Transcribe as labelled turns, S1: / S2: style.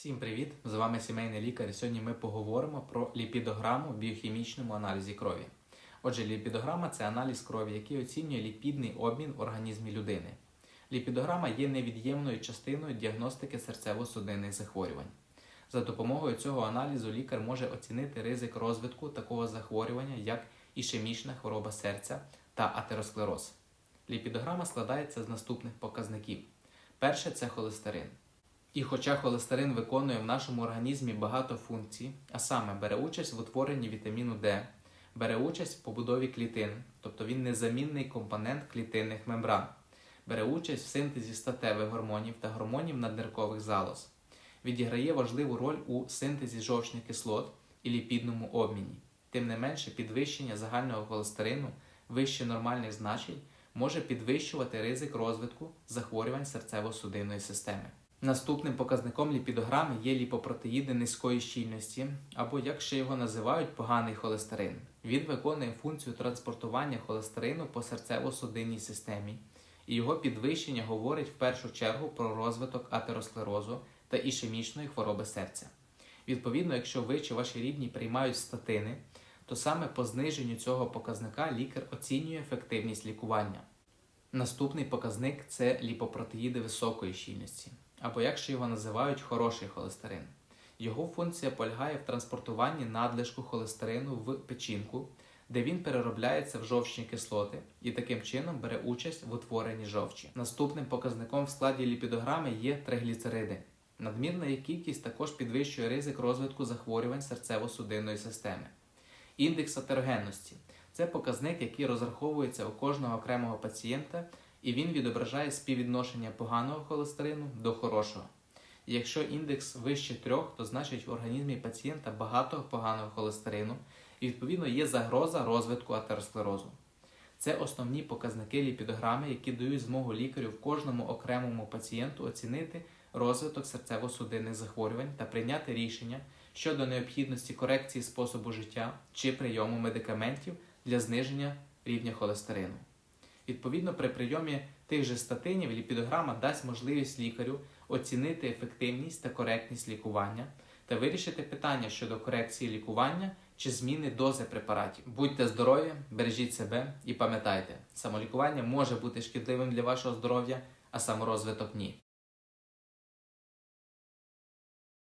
S1: Всім привіт! З вами сімейний лікар. Сьогодні ми поговоримо про ліпідограму в біохімічному аналізі крові. Отже, ліпідограма це аналіз крові, який оцінює ліпідний обмін в організмі людини. Ліпідограма є невід'ємною частиною діагностики серцево-судинних захворювань. За допомогою цього аналізу лікар може оцінити ризик розвитку такого захворювання, як ішемічна хвороба серця та атеросклероз. Ліпідограма складається з наступних показників: перше це холестерин. І хоча холестерин виконує в нашому організмі багато функцій, а саме бере участь в утворенні вітаміну Д, бере участь в побудові клітин, тобто він незамінний компонент клітинних мембран, бере участь в синтезі статевих гормонів та гормонів надниркових залоз, відіграє важливу роль у синтезі жовчних кислот і ліпідному обміні. Тим не менше, підвищення загального холестерину вище нормальних значень може підвищувати ризик розвитку захворювань серцево-судинної системи. Наступним показником ліпідограми є ліпопротеїди низької щільності, або як ще його називають поганий холестерин. Він виконує функцію транспортування холестерину по серцево-судинній системі, і його підвищення говорить в першу чергу про розвиток атеросклерозу та ішемічної хвороби серця. Відповідно, якщо ви чи ваші рідні приймають статини, то саме по зниженню цього показника лікар оцінює ефективність лікування. Наступний показник це ліпопротеїди високої щільності, або як ще його називають хороший холестерин. Його функція полягає в транспортуванні надлишку холестерину в печінку, де він переробляється в жовчні кислоти і таким чином бере участь в утворенні жовчі. Наступним показником в складі ліпідограми є тригліцериди. Надмірна їх кількість також підвищує ризик розвитку захворювань серцево-судинної системи. Індекс атерогенності це показник, який розраховується у кожного окремого пацієнта, і він відображає співвідношення поганого холестерину до хорошого. Якщо індекс вище трьох, то значить в організмі пацієнта багато поганого холестерину, і відповідно є загроза розвитку атеросклерозу. Це основні показники ліпідограми, які дають змогу лікарю в кожному окремому пацієнту оцінити розвиток серцево-судинних захворювань та прийняти рішення щодо необхідності корекції способу життя чи прийому медикаментів для зниження рівня холестерину. Відповідно, при прийомі тих же статинів ліпідограма дасть можливість лікарю оцінити ефективність та коректність лікування та вирішити питання щодо корекції лікування чи зміни дози препаратів. Будьте здорові, бережіть себе і пам'ятайте, самолікування може бути шкідливим для вашого здоров'я, а саморозвиток ні.